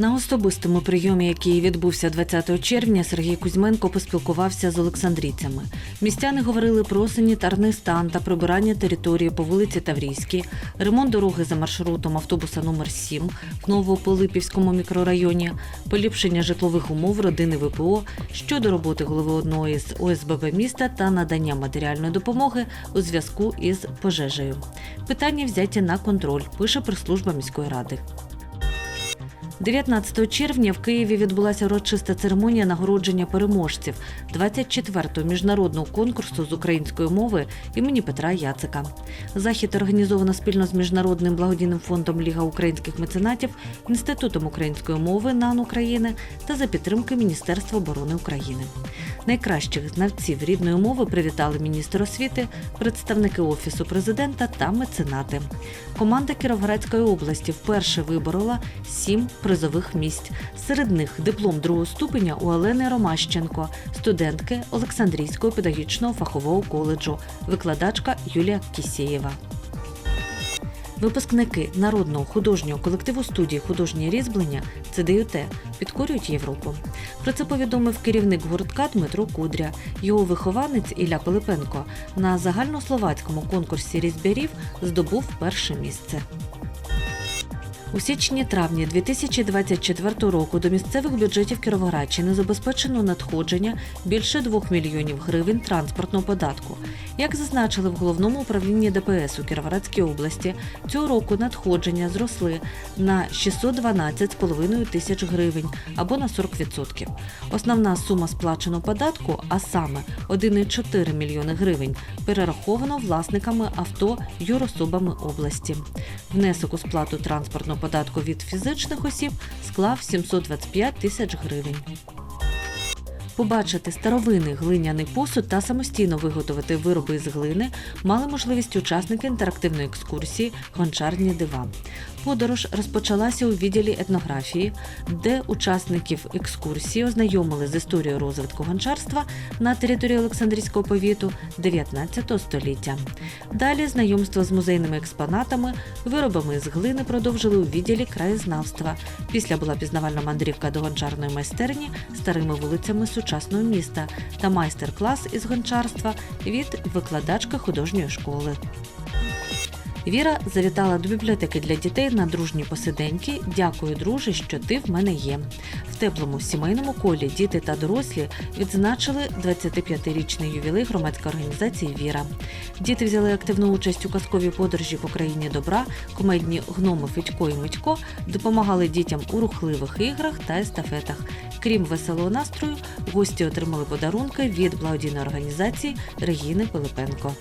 На особистому прийомі, який відбувся 20 червня, Сергій Кузьменко поспілкувався з олександрійцями. Містяни говорили про санітарний стан та прибирання території по вулиці Таврійській, ремонт дороги за маршрутом автобуса номер 7 в Новополипівському мікрорайоні, поліпшення житлових умов родини ВПО щодо роботи голови одної з ОСББ міста та надання матеріальної допомоги у зв'язку із пожежею. Питання взяті на контроль, пише прес-служба міської ради. 19 червня в Києві відбулася урочиста церемонія нагородження переможців 24-го міжнародного конкурсу з української мови імені Петра Яцика. Захід організовано спільно з міжнародним благодійним фондом Ліга українських меценатів, Інститутом української мови НАН України та за підтримки Міністерства оборони України. Найкращих знавців рідної мови привітали міністр освіти, представники офісу президента та меценати. Команда Кіровоградської області вперше виборола сім призових місць. Серед них диплом другого ступеня у Олени Ромащенко, студентки Олександрійського педагогічного фахового коледжу, викладачка Юлія Кісєєва. Випускники народного художнього колективу студії художнє різьблення ЦДЮТ підкорюють Європу. Про це повідомив керівник гуртка Дмитро Кудря. Його вихованець Ілля Пилипенко на загальнословацькому конкурсі різьбярів здобув перше місце. У січні-травні 2024 року до місцевих бюджетів Кіровоградщини забезпечено надходження більше 2 мільйонів гривень транспортного податку. Як зазначили в головному управлінні ДПС у Кіровоградській області, цього року надходження зросли на 612,5 тисяч гривень або на 40%. Основна сума сплаченого податку, а саме 1,4 мільйони гривень, перераховано власниками авто юрособами області. Внесок у сплату транспортного податку від фізичних осіб склав 725 тисяч гривень. Побачити старовинний глиняний посуд та самостійно виготовити вироби з глини мали можливість учасники інтерактивної екскурсії Гончарні дива. Подорож розпочалася у відділі етнографії, де учасників екскурсії ознайомили з історією розвитку гончарства на території Олександрійського повіту 19 століття. Далі знайомство з музейними експонатами, виробами з глини продовжили у відділі краєзнавства. Після була пізнавальна мандрівка до гончарної майстерні старими вулицями сучасного міста та майстер-клас із гончарства від викладачки художньої школи. Віра завітала до бібліотеки для дітей на дружній посиденьки. Дякую, друже, що ти в мене є. В теплому сімейному колі діти та дорослі відзначили 25-річний ювілей громадської організації Віра. Діти взяли активну участь у казковій подорожі по країні добра. Комедні гноми Федько і Митько допомагали дітям у рухливих іграх та естафетах. Крім веселого настрою, гості отримали подарунки від благодійної організації Регіни Пилипенко.